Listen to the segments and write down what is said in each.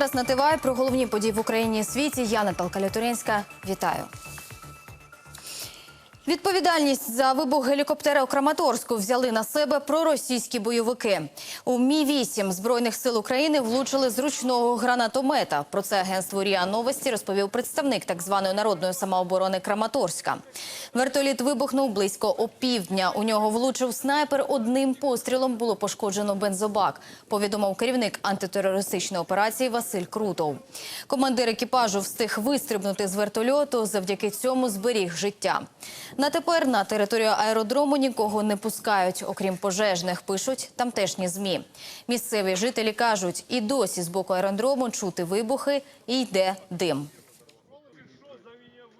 зараз на ТВА про головні події в Україні і світі. Я Наталка Лятуринська. Вітаю. Відповідальність за вибух гелікоптера у Краматорську взяли на себе проросійські бойовики. У Мі 8 збройних сил України влучили з ручного гранатомета. Про це агентство Ріа Новості розповів представник так званої народної самооборони Краматорська. Вертоліт вибухнув близько опівдня. У нього влучив снайпер. Одним пострілом було пошкоджено бензобак. Повідомив керівник антитерористичної операції Василь Крутов. Командир екіпажу встиг вистрибнути з вертольоту. Завдяки цьому зберіг життя. На тепер на територію аеродрому нікого не пускають, окрім пожежних, пишуть тамтешні змі. Місцеві жителі кажуть, і досі з боку аеродрому чути вибухи і йде дим.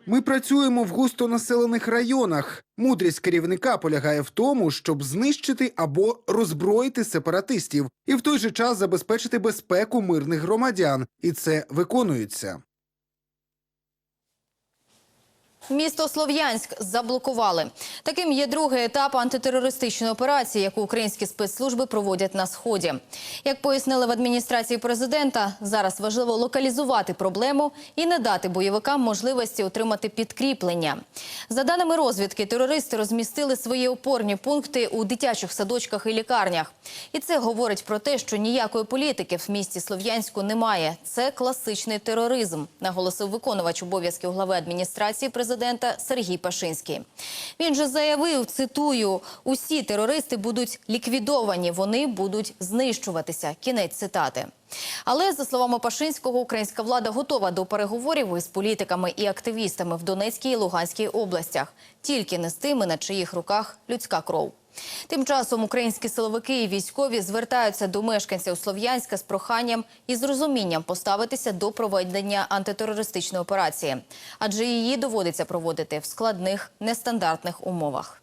Ми працюємо в густонаселених районах. Мудрість керівника полягає в тому, щоб знищити або роззброїти сепаратистів і в той же час забезпечити безпеку мирних громадян. І це виконується. Місто Слов'янськ заблокували. Таким є другий етап антитерористичної операції, яку українські спецслужби проводять на сході. Як пояснили в адміністрації президента, зараз важливо локалізувати проблему і не дати бойовикам можливості отримати підкріплення. За даними розвідки, терористи розмістили свої опорні пункти у дитячих садочках і лікарнях. І це говорить про те, що ніякої політики в місті Слов'янську немає. Це класичний тероризм, наголосив виконувач обов'язків глави адміністрації президента Сергій Пашинський. Він же заявив, цитую: усі терористи будуть ліквідовані, вони будуть знищуватися. Кінець цитати. Але за словами Пашинського, українська влада готова до переговорів із політиками і активістами в Донецькій і Луганській областях, тільки не з тими, на чиїх руках людська кров. Тим часом українські силовики і військові звертаються до мешканців Слов'янська з проханням і з розумінням поставитися до проведення антитерористичної операції, адже її доводиться проводити в складних нестандартних умовах.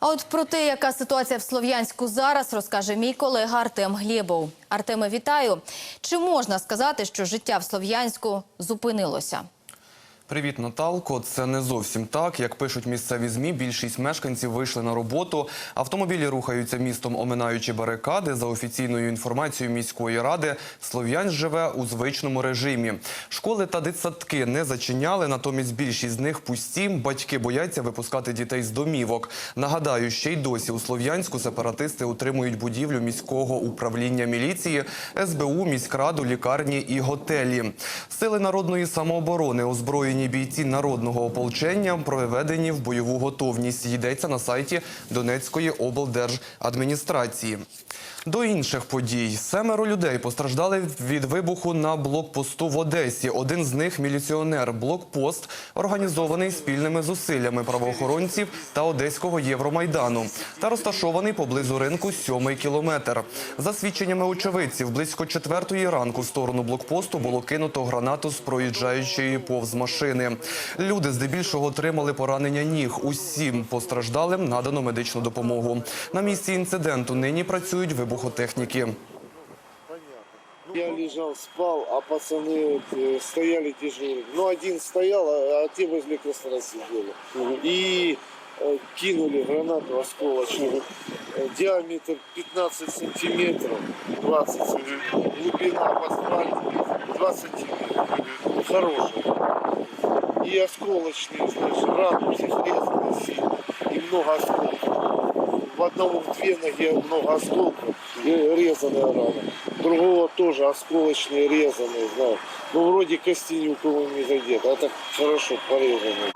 А от про те, яка ситуація в Слов'янську зараз, розкаже мій колега Артем Глєбов. Артеме, вітаю. Чи можна сказати, що життя в Слов'янську зупинилося? Привіт, Наталко. Це не зовсім так. Як пишуть місцеві змі, більшість мешканців вийшли на роботу. Автомобілі рухаються містом, оминаючи барикади. За офіційною інформацією міської ради, Слов'янськ живе у звичному режимі. Школи та дитсадки не зачиняли, натомість більшість з них пусті. Батьки бояться випускати дітей з домівок. Нагадаю, ще й досі у Слов'янську сепаратисти утримують будівлю міського управління міліції, СБУ, міськраду, лікарні і готелі. Сили народної самооборони озброєні бійці народного ополчення проведені в бойову готовність. Йдеться на сайті Донецької облдержадміністрації. До інших подій семеро людей постраждали від вибуху на блокпосту в Одесі. Один з них міліціонер. Блокпост організований спільними зусиллями правоохоронців та одеського Євромайдану та розташований поблизу ринку сьомий кілометр. За свідченнями очевидців, близько четвертої ранку в сторону блокпосту було кинуто гранату з проїжджаючої повз машини. Люди здебільшого отримали поранення ніг. Усім постраждалим надано медичну допомогу. На місці інциденту нині працюють вибухотехніки. Я лежал, спал, а пацаны э, стояли дежурили. Ну, один стоял, а, а те возле костра сидели. И э, кинули гранату осколочную. Э, диаметр 15 сантиметров, 20 сантиметров. Глубина в асфальте 20 сантиметров. Хорошая. И осколочные, знаешь, срезаны сильно. И много осколков. В одного в две ноги много осколков, и резаная рана. Другого тоже осколочные, резаные, знаю. Ну, вроде кости ни у кого не задет, а так хорошо порезанные.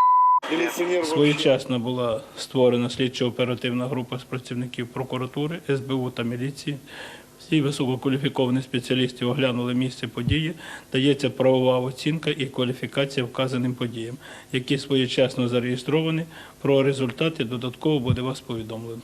Милиционер вообще... Своєчасно була створена слідчо-оперативна група з працівників прокуратури, СБУ та міліції. Всі висококваліфіковані спеціалісти оглянули місце події. Дається правова оцінка і кваліфікація вказаним подіям, які своєчасно зареєстровані. Про результати додатково буде вас повідомлено.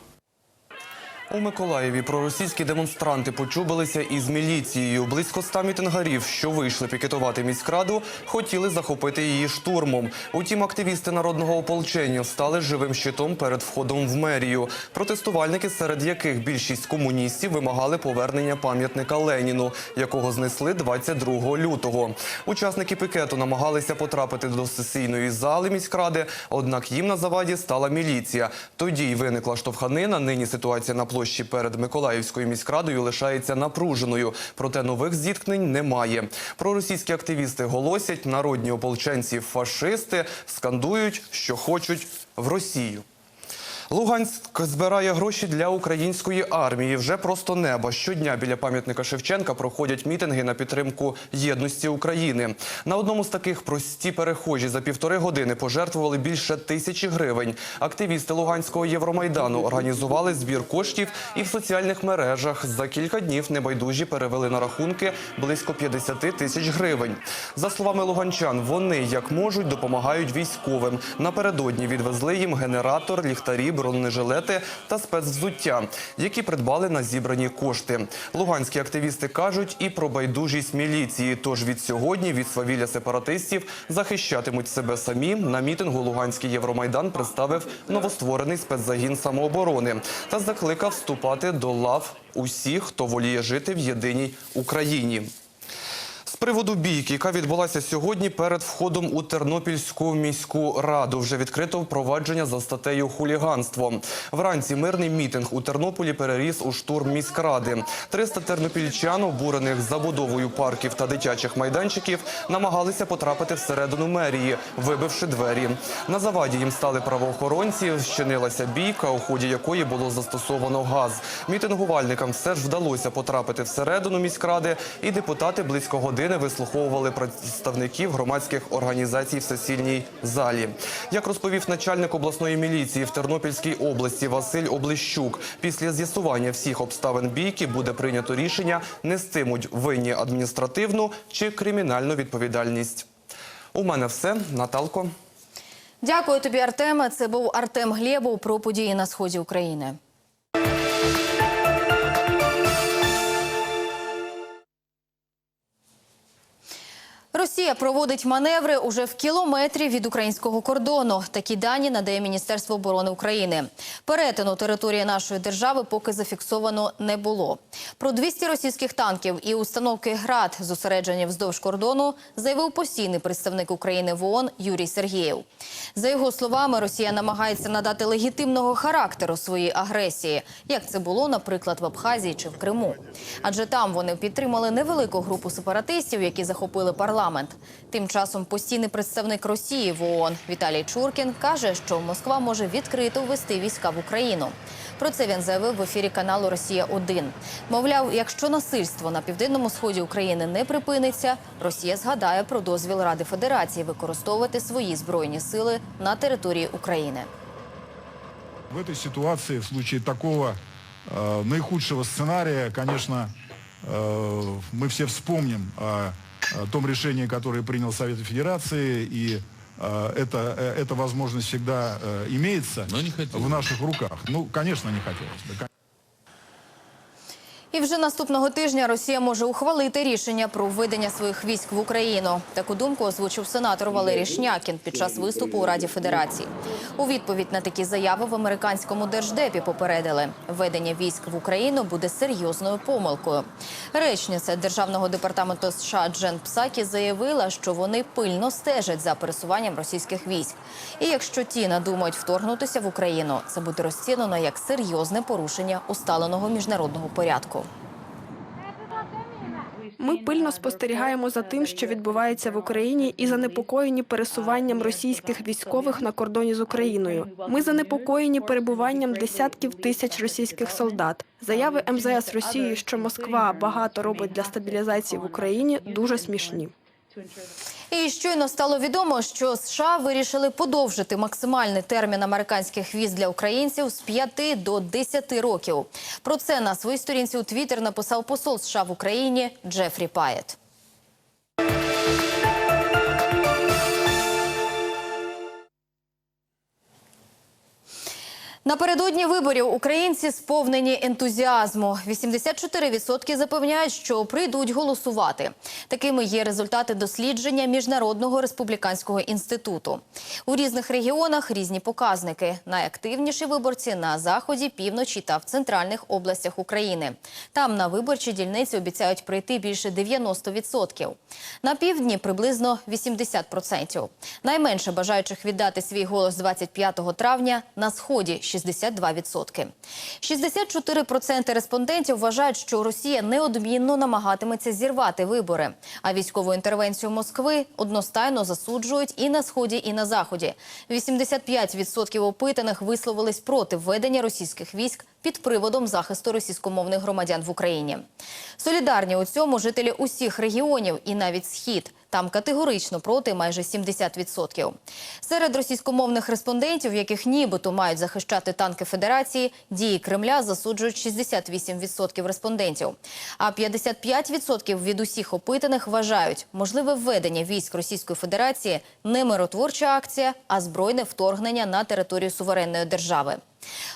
У Миколаєві проросійські демонстранти почубилися із міліцією. Близько ста мітингарів, що вийшли пікетувати міськраду, хотіли захопити її штурмом. Утім, активісти народного ополчення стали живим щитом перед входом в мерію. Протестувальники, серед яких більшість комуністів вимагали повернення пам'ятника Леніну, якого знесли 22 лютого. Учасники пікету намагалися потрапити до сесійної зали міськради, однак їм на заваді стала міліція. Тоді й виникла штовханина. Нині ситуація на площі площі перед Миколаївською міськрадою лишається напруженою, проте нових зіткнень немає. Проросійські активісти голосять, народні ополченці фашисти скандують, що хочуть в Росію. Луганськ збирає гроші для української армії. Вже просто неба. Щодня біля пам'ятника Шевченка проходять мітинги на підтримку єдності України. На одному з таких прості перехожі за півтори години пожертвували більше тисячі гривень. Активісти Луганського Євромайдану організували збір коштів і в соціальних мережах. За кілька днів небайдужі перевели на рахунки близько 50 тисяч гривень. За словами луганчан, вони як можуть допомагають військовим. Напередодні відвезли їм генератор, ліхтарі, бронежилети та спецвзуття, які придбали на зібрані кошти. Луганські активісти кажуть і про байдужість міліції. Тож від сьогодні від свавілля сепаратистів захищатимуть себе самі. На мітингу Луганський Євромайдан представив новостворений спецзагін самооборони та закликав вступати до лав усіх, хто воліє жити в єдиній Україні. Приводу бійки, яка відбулася сьогодні перед входом у Тернопільську міську раду, вже відкрито впровадження за статтею хуліганство. Вранці мирний мітинг у Тернополі переріс у штурм міськради. 300 тернопільчан, обурених забудовою парків та дитячих майданчиків, намагалися потрапити всередину мерії, вибивши двері. На заваді їм стали правоохоронці. Щинилася бійка, у ході якої було застосовано газ. Мітингувальникам все ж вдалося потрапити всередину міськради, і депутати близько години вислуховували представників громадських організацій в сесійній залі. Як розповів начальник обласної міліції в Тернопільській області Василь Облищук, після з'ясування всіх обставин бійки буде прийнято рішення нестимуть винні адміністративну чи кримінальну відповідальність. У мене все, Наталко. Дякую тобі, Артеме. Це був Артем Глєбов про події на сході України. Росія проводить маневри уже в кілометрі від українського кордону. Такі дані надає Міністерство оборони України. Перетину території нашої держави поки зафіксовано не було. Про 200 російських танків і установки ГРАД, зосереджені вздовж кордону, заявив постійний представник України в ООН Юрій Сергієв. За його словами, Росія намагається надати легітимного характеру своїй агресії, як це було, наприклад, в Абхазії чи в Криму. Адже там вони підтримали невелику групу сепаратистів, які захопили парламент. Тим часом постійний представник Росії в ООН Віталій Чуркін каже, що Москва може відкрито ввести війська в Україну. Про це він заявив в ефірі каналу Росія 1 Мовляв, якщо насильство на південному сході України не припиниться, Росія згадає про дозвіл Ради Федерації використовувати свої збройні сили на території України. В этой ситуации, в случае такого э, наихудшего сценария, конечно, э, мы все вспомним о, о том решении, которое принял Совет Федерации, и э, это, э, эта возможность всегда э, имеется в наших руках. Ну, конечно, не хотелось бы. І вже наступного тижня Росія може ухвалити рішення про введення своїх військ в Україну. Таку думку озвучив сенатор Валерій Шнякін під час виступу у Раді Федерації. У відповідь на такі заяви в американському держдепі попередили, введення військ в Україну буде серйозною помилкою. Речниця державного департаменту США Джен Псакі заявила, що вони пильно стежать за пересуванням російських військ. І якщо ті надумають вторгнутися в Україну, це буде розцінено як серйозне порушення усталеного міжнародного порядку. Ми пильно спостерігаємо за тим, що відбувається в Україні, і занепокоєні пересуванням російських військових на кордоні з Україною. Ми занепокоєні перебуванням десятків тисяч російських солдат. Заяви МЗС Росії, що Москва багато робить для стабілізації в Україні, дуже смішні. І щойно стало відомо, що США вирішили подовжити максимальний термін американських віз для українців з 5 до 10 років. Про це на своїй сторінці у Твіттер написав посол США в Україні Джефрі Паєт. Напередодні виборів українці сповнені ентузіазму. 84% запевняють, що прийдуть голосувати. Такими є результати дослідження Міжнародного республіканського інституту. У різних регіонах різні показники. Найактивніші виборці на заході, півночі та в центральних областях України. Там на виборчі дільниці обіцяють прийти більше 90%. На півдні приблизно 80%. Найменше бажаючих віддати свій голос 25 травня на сході 60%. 62%. 64% респондентів вважають, що Росія неодмінно намагатиметься зірвати вибори. А військову інтервенцію Москви одностайно засуджують і на сході, і на заході. 85% опитаних висловились проти введення російських військ під приводом захисту російськомовних громадян в Україні. Солідарні у цьому жителі усіх регіонів і навіть схід. Там категорично проти майже 70%. Серед російськомовних респондентів, яких нібито мають захищати танки Федерації, дії Кремля засуджують 68% респондентів. А 55% від усіх опитаних вважають, можливе введення військ Російської Федерації не миротворча акція, а збройне вторгнення на територію суверенної держави.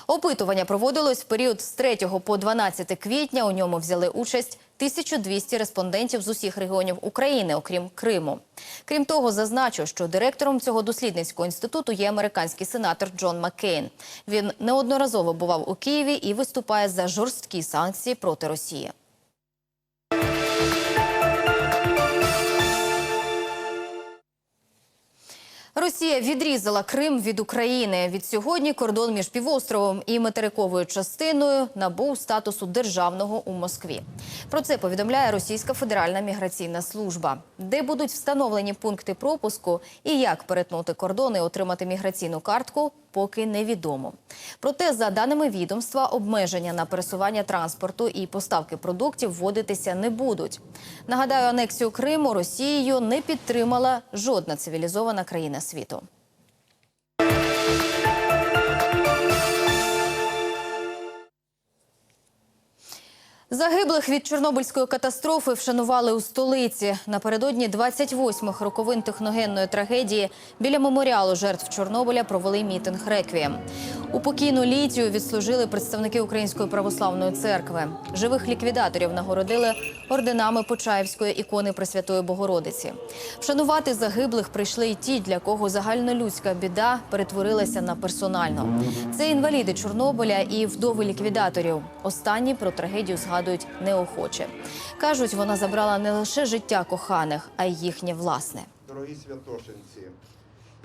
Опитування проводилось в період з 3 по 12 квітня. У ньому взяли участь 1200 респондентів з усіх регіонів України, окрім Криму. Крім того, зазначу, що директором цього дослідницького інституту є американський сенатор Джон Маккейн. Він неодноразово бував у Києві і виступає за жорсткі санкції проти Росії. Росія відрізала Крим від України. Від сьогодні кордон між півостровом і материковою частиною набув статусу державного у Москві. Про це повідомляє Російська Федеральна міграційна служба, де будуть встановлені пункти пропуску і як перетнути кордон і отримати міграційну картку. Поки невідомо. Проте, за даними відомства, обмеження на пересування транспорту і поставки продуктів вводитися не будуть. Нагадаю, анексію Криму Росією не підтримала жодна цивілізована країна світу. Загиблих від Чорнобильської катастрофи вшанували у столиці. Напередодні 28-х роковин техногенної трагедії біля меморіалу жертв Чорнобиля провели мітинг реквієм. У покійну літію відслужили представники Української православної церкви. Живих ліквідаторів нагородили орденами Почаївської ікони Пресвятої Богородиці. Вшанувати загиблих прийшли й ті, для кого загальнолюдська біда перетворилася на персональну. Це інваліди Чорнобиля і вдови ліквідаторів. Останні про трагедію згадують неохоче. Кажуть, вона забрала не лише життя коханих, а й їхнє власне. Дорогі святошинці,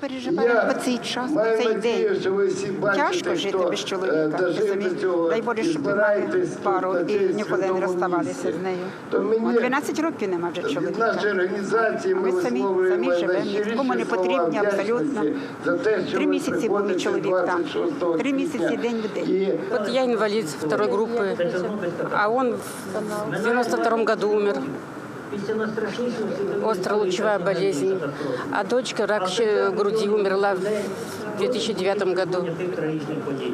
Переживаю по цей час, по цей день. що ви всі бачите, Тяжко жити хто, без е, чоловіка. до розумієте? Дай Боже, щоб збираєтесь мали пару і ніколи не розставалися місці. з нею. То мені- От 12 років нема вже Від чоловіка. нашої організації ми, Ми самі- самі живемо, нікому не потрібні абсолютно. За те, що Три місяці був мій чоловік там. Три місяці день в день. І Вот я инвалид второй группы, а он в 92 году умер. Остролучевая болезнь. А дочка рак груди умерла в 2009 году.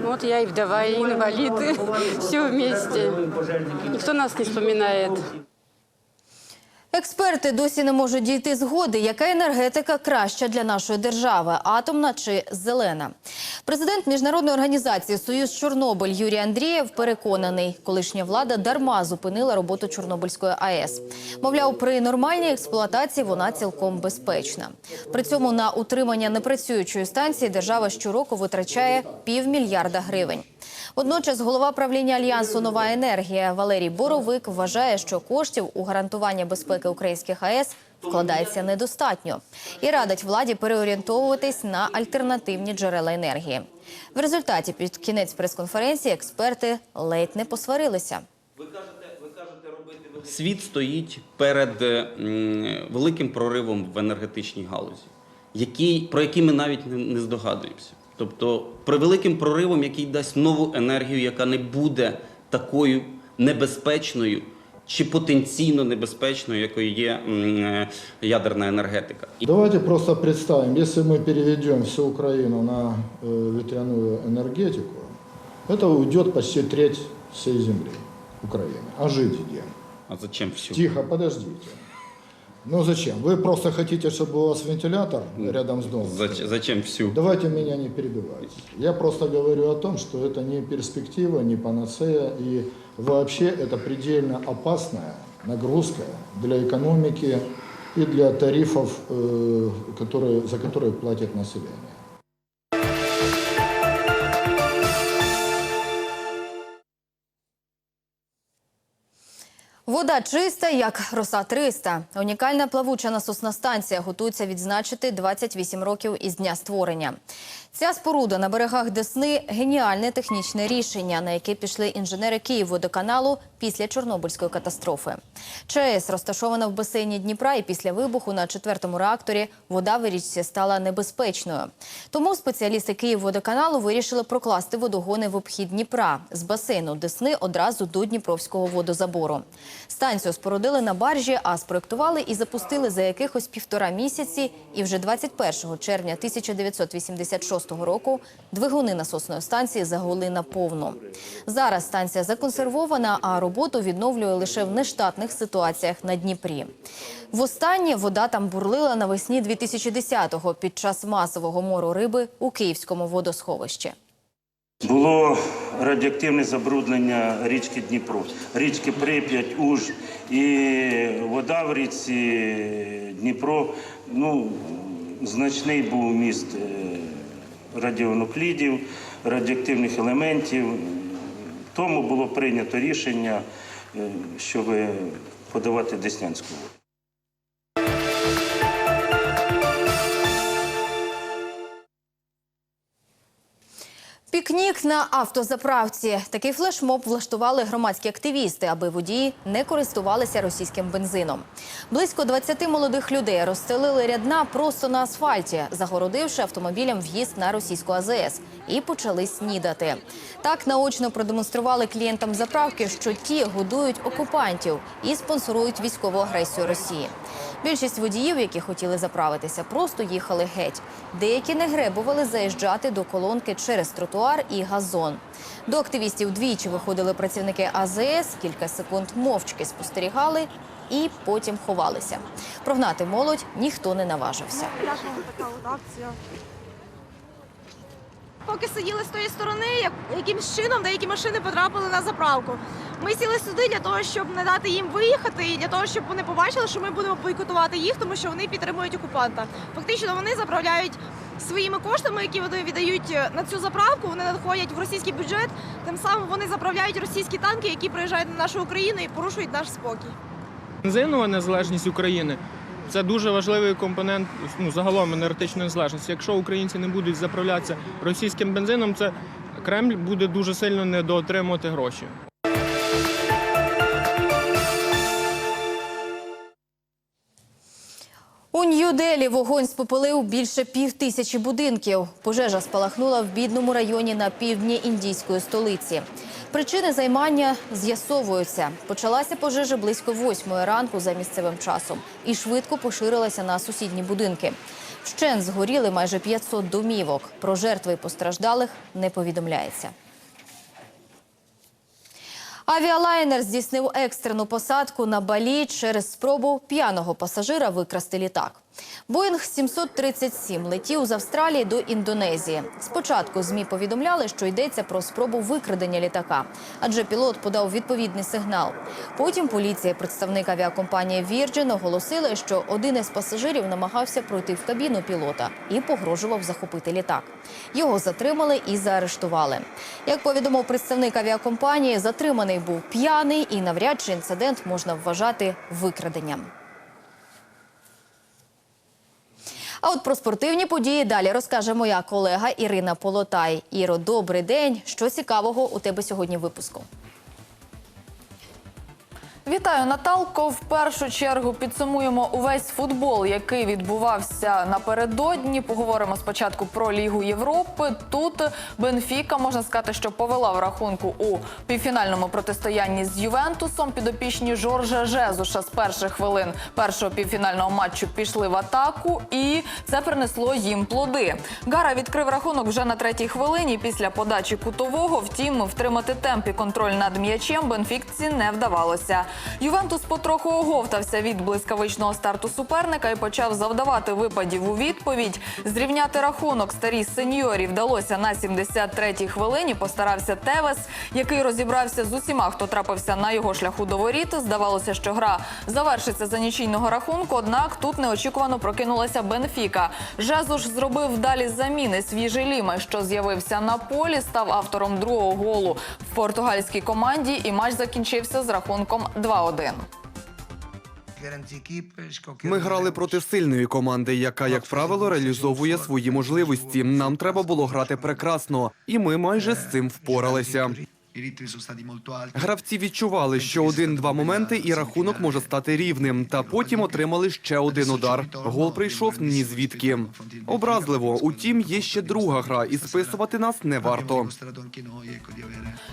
Вот я и вдова, и инвалид. Все вместе. Никто нас не вспоминает. Експерти досі не можуть дійти згоди, яка енергетика краща для нашої держави атомна чи зелена. Президент міжнародної організації Союз Чорнобиль Юрій Андрієв переконаний, колишня влада дарма зупинила роботу Чорнобильської АЕС. Мовляв, при нормальній експлуатації вона цілком безпечна. При цьому на утримання непрацюючої станції держава щороку витрачає півмільярда гривень. Водночас голова правління альянсу Нова енергія Валерій Боровик вважає, що коштів у гарантування безпеки українських АЕС вкладається недостатньо і радить владі переорієнтовуватись на альтернативні джерела енергії. В результаті під кінець прес-конференції експерти ледь не посварилися. Світ стоїть перед великим проривом в енергетичній галузі, який, про який ми навіть не здогадуємося. Тобто, при великим проривом, який дасть нову енергію, яка не буде такою небезпечною чи потенційно небезпечною, якою є м, е, ядерна енергетика. І Давайте просто представим, если мы переведем всю Украину на э, ветряную энергетику, это уйдет почти треть всей земли Украины. А жить где? А зачем всю? Тихо, подождите. Ну зачем? Вы просто хотите, чтобы у вас вентилятор рядом с домом? Зач- Зачем всю? Давайте меня не перебивайте. Я просто говорю о том, что это не перспектива, не панацея, и вообще это предельно опасная нагрузка для экономики и для тарифов, э, которые, за которые платит население. Вода чиста, як роса 300. Унікальна плавуча насосна станція готується відзначити 28 років із дня створення. Ця споруда на берегах Десни геніальне технічне рішення, на яке пішли інженери Київводоканалу після Чорнобильської катастрофи. ЧАЕС розташована в басейні Дніпра, і після вибуху на четвертому реакторі вода в річці стала небезпечною. Тому спеціалісти Київводоканалу вирішили прокласти водогони в обхід Дніпра з басейну Десни одразу до Дніпровського водозабору. Станцію спорудили на баржі, а спроектували і запустили за якихось півтора місяці. І вже 21 червня 1986 року двигуни насосної станції загули наповну. Зараз станція законсервована, а роботу відновлює лише в нештатних ситуаціях на Дніпрі. Востаннє вода там бурлила навесні 2010-го під час масового мору риби у Київському водосховищі. Було радіоактивне забруднення річки Дніпро, річки Прип'ять, Уж. І вода в річці Дніпро, ну, значний був міст е, радіонуклідів, радіоактивних елементів. Тому було прийнято рішення, е, щоб подавати Деснянську воду. Пікнік на автозаправці. Такий флешмоб влаштували громадські активісти, аби водії не користувалися російським бензином. Близько 20 молодих людей розстелили рядна просто на асфальті, загородивши автомобілям в'їзд на російську АЗС, і почали снідати. Так наочно продемонстрували клієнтам заправки, що ті годують окупантів і спонсорують військову агресію Росії. Більшість водіїв, які хотіли заправитися, просто їхали геть. Деякі не гребували заїжджати до колонки через тротуар і газон. До активістів двічі виходили працівники АЗС, кілька секунд мовчки спостерігали і потім ховалися. Прогнати молодь ніхто не наважився. Поки сиділи з тої сторони, як, якимсь чином деякі машини потрапили на заправку. Ми сіли сюди для того, щоб не дати їм виїхати, і для того, щоб вони побачили, що ми будемо бойкотувати їх, тому що вони підтримують окупанта. Фактично вони заправляють своїми коштами, які вони віддають на цю заправку. Вони надходять в російський бюджет. Тим самим вони заправляють російські танки, які приїжджають на нашу Україну і порушують наш спокій. Бензинова незалежність України це дуже важливий компонент ну, загалом енергетичної незалежності. Якщо українці не будуть заправлятися російським бензином, це Кремль буде дуже сильно недоотримувати гроші. У Нью-Делі вогонь спопалив більше пів тисячі будинків. Пожежа спалахнула в бідному районі на півдні індійської столиці. Причини займання з'ясовуються. Почалася пожежа близько восьмої ранку за місцевим часом і швидко поширилася на сусідні будинки. Вщент згоріли майже 500 домівок. Про жертви і постраждалих не повідомляється. Авіалайнер здійснив екстрену посадку на Балі через спробу п'яного пасажира викрасти літак. Боїнг 737 летів з Австралії до Індонезії. Спочатку ЗМІ повідомляли, що йдеться про спробу викрадення літака, адже пілот подав відповідний сигнал. Потім поліція представник авіакомпанії Virgin оголосили, що один із пасажирів намагався пройти в кабіну пілота і погрожував захопити літак. Його затримали і заарештували. Як повідомив представник авіакомпанії, затриманий був п'яний і навряд чи інцидент можна вважати викраденням. А от про спортивні події далі розкаже моя колега Ірина Полотай. Іро, добрий день. Що цікавого у тебе сьогодні в випуску? Вітаю, Наталко. В першу чергу підсумуємо увесь футбол, який відбувався напередодні. Поговоримо спочатку про Лігу Європи. Тут Бенфіка можна сказати, що повела в рахунку у півфінальному протистоянні з Ювентусом. Підопічні Жоржа Жезуша з перших хвилин першого півфінального матчу пішли в атаку, і це принесло їм плоди. Гара відкрив рахунок вже на третій хвилині після подачі кутового. Втім, втримати темп і контроль над м'ячем бенфікці не вдавалося. Ювентус потроху оговтався від блискавичного старту суперника і почав завдавати випадів у відповідь. Зрівняти рахунок старій сеньорі вдалося на 73-й хвилині. Постарався Тевес, який розібрався з усіма, хто трапився на його шляху до воріт. Здавалося, що гра завершиться за нічийного рахунку. Однак тут неочікувано прокинулася Бенфіка. Жезуш зробив далі заміни. Свіжий Ліме, що з'явився на полі, став автором другого голу в португальській команді, і матч закінчився з рахунком 2-1. Ми грали проти сильної команди, яка, як правило, реалізовує свої можливості. Нам треба було грати прекрасно, і ми майже з цим впоралися. Гравці відчували, що один-два моменти, і рахунок може стати рівним. Та потім отримали ще один удар. Гол прийшов ні звідки. Образливо. Утім, є ще друга гра, і списувати нас не варто.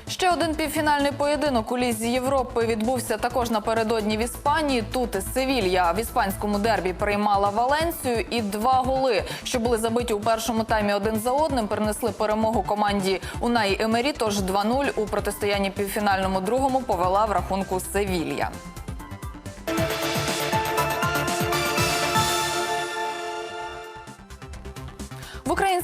Ще один півфінальний поєдинок у Лізі Європи відбувся також напередодні в Іспанії. Тут Севілья в іспанському дербі приймала Валенсію, і два голи, що були забиті у першому таймі один за одним, принесли перемогу команді Унаї Емері. Тож 2-0 у протистоянні півфінальному другому повела в рахунку Севілья.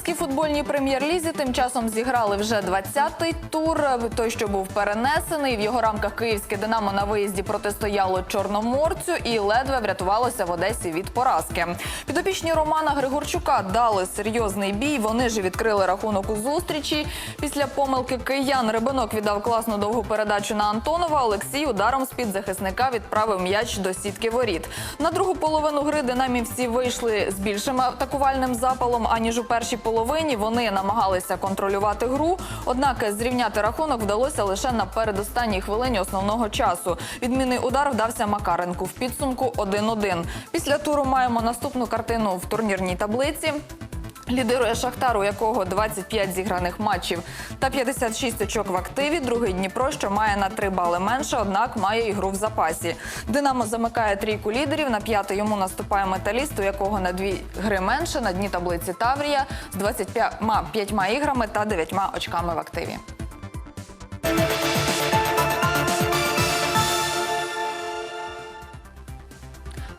Українській футбольній прем'єр-лізі тим часом зіграли вже 20-й тур. Той, що був перенесений. В його рамках київське Динамо на виїзді протистояло Чорноморцю і ледве врятувалося в Одесі від поразки. Підопічні Романа Григорчука дали серйозний бій. Вони ж відкрили рахунок у зустрічі. Після помилки киян Рибинок віддав класну довгу передачу на Антонова. Олексій ударом з під захисника відправив м'яч до сітки воріт. На другу половину гри динамівці вийшли з більшим атакувальним запалом аніж у першій половині. Вони намагалися контролювати гру. Однак зрівняти рахунок вдалося лише на передостанній хвилині основного часу. Відмінний удар вдався Макаренку в підсумку 1-1. Після туру маємо наступну картину в турнірній таблиці. Лідирує Шахтар, у якого 25 зіграних матчів та 56 очок в активі. Другий Дніпро, що має на 3 бали менше, однак має ігру в запасі. Динамо замикає трійку лідерів. На п'ятий йому наступає металіст, у якого на дві гри менше. На дні таблиці Таврія з 25 іграми та 9 очками в активі.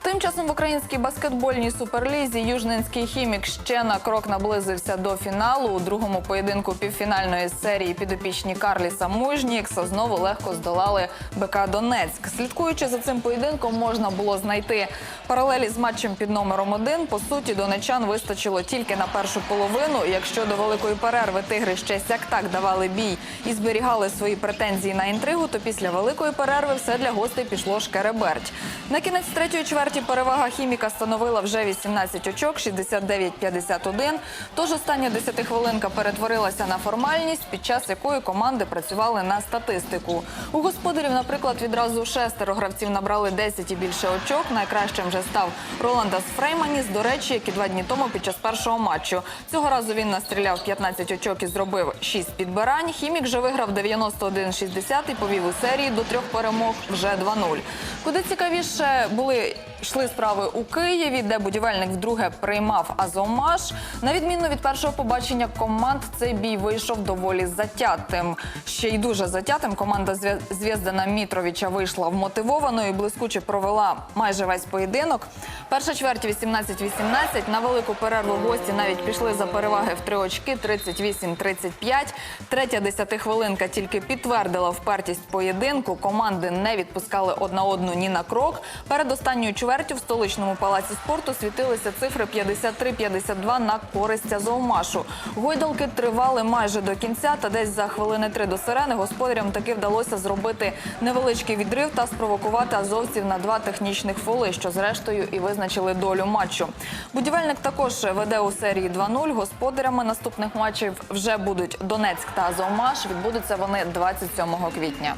Тим часом в українській баскетбольній суперлізі Южненський хімік ще на крок наблизився до фіналу. У другому поєдинку півфінальної серії підопічні Карліса Мужнікса знову легко здолали БК Донецьк. Слідкуючи за цим поєдинком, можна було знайти паралелі з матчем під номером один. По суті, донечан вистачило тільки на першу половину. Якщо до великої перерви тигри ще сяк так давали бій і зберігали свої претензії на інтригу, то після великої перерви все для гостей пішло шкереберть. На кінець третьої чверті перевага хіміка становила вже 18 очок, 69-51. Тож остання десятихвилинка перетворилася на формальність, під час якої команди працювали на статистику. У господарів, наприклад, відразу шестеро гравців набрали 10 і більше очок. Найкращим вже став Роландас Фрейманіс, до речі, як і два дні тому під час першого матчу. Цього разу він настріляв 15 очок і зробив 6 підбирань. Хімік же виграв 91-60 і повів у серії до трьох перемог вже 2-0. Куди цікавіше були йшли справи у Києві, де будівельник вдруге приймав Азомаш. На відміну від першого побачення команд, цей бій вийшов доволі затятим. Ще й дуже затятим. Команда Звєздана Мітровича вийшла вмотивованою і блискуче провела майже весь поєдинок. Перша чверть 18-18. На велику перерву гості навіть пішли за переваги в три очки 38-35. Третя десятихвилинка тільки підтвердила впертість поєдинку. Команди не відпускали одна одну ні на крок. Перед останньою чвертю в столичному палаці спорту світилися цифри 53-52 на користь Азовмашу. Гойдалки тривали майже до кінця, та десь за хвилини три до сирени господарям таки вдалося зробити невеличкий відрив та спровокувати азовців на два технічних фоли, що зрештою і визначили долю матчу. Будівельник також веде у серії 2-0. Господарями наступних матчів вже будуть Донецьк та Азовмаш. Відбудуться вони 27 квітня.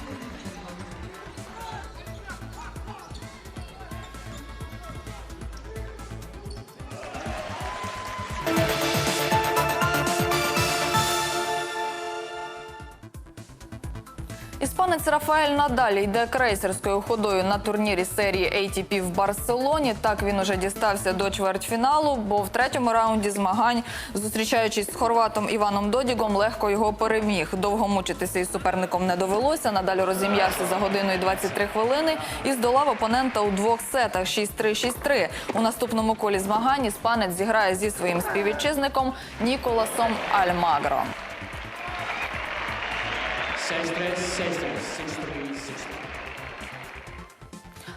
Іспанець Рафаель Надаль йде крейсерською ходою на турнірі серії ATP в Барселоні. Так він уже дістався до чвертьфіналу, бо в третьому раунді змагань, зустрічаючись з хорватом Іваном Додігом, легко його переміг. Довго мучитися із суперником не довелося. Надаль розім'явся за годину і 23 хвилини і здолав опонента у двох сетах 6-3, 6-3. У наступному колі змагань іспанець зіграє зі своїм співвітчизником Ніколасом Альмагро.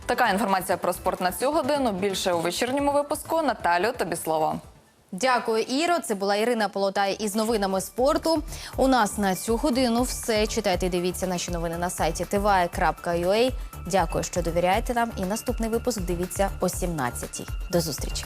Така інформація про спорт на цю годину. Більше у вечірньому випуску. Наталю, тобі слово. Дякую, Іро. Це була Ірина Полотай із новинами спорту. У нас на цю годину все. Читайте, і дивіться наші новини на сайті tva.ua. Дякую, що довіряєте нам. І наступний випуск дивіться о 17-й. До зустрічі.